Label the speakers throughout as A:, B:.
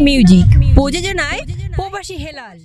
A: Music প্রযোজনায় প্রবাসী হেলাল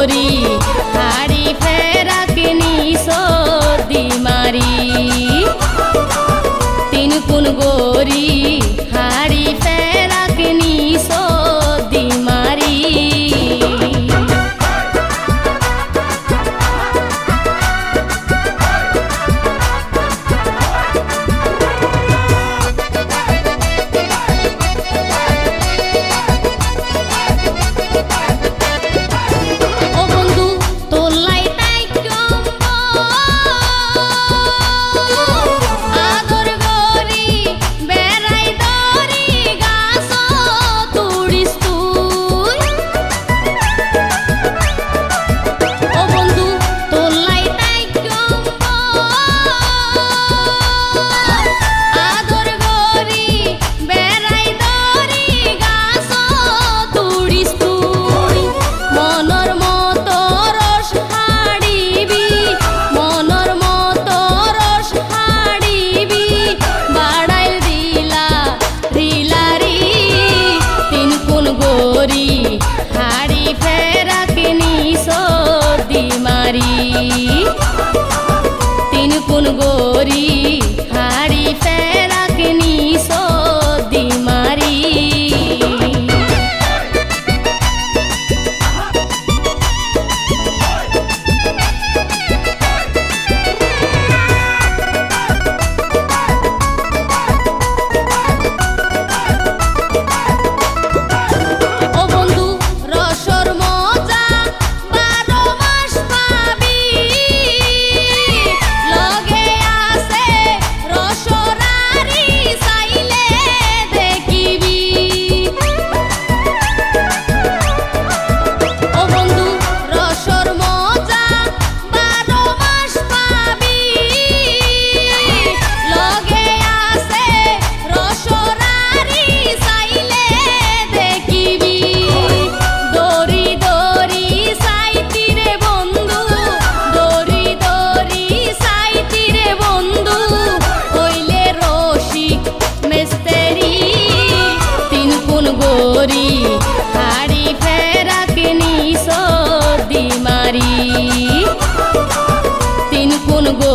B: করি। হাড়ি ফেরাকে নিসদি মারি তিন কোন গরি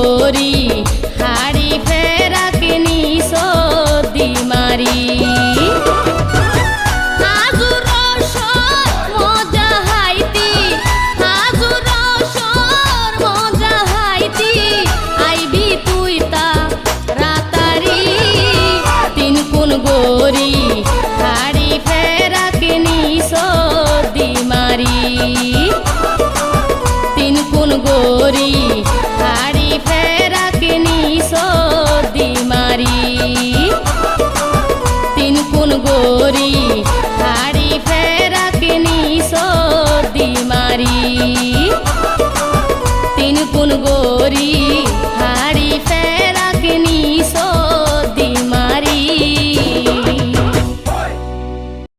B: করি হাড়ি ফেরাকে নিস মারি গোরি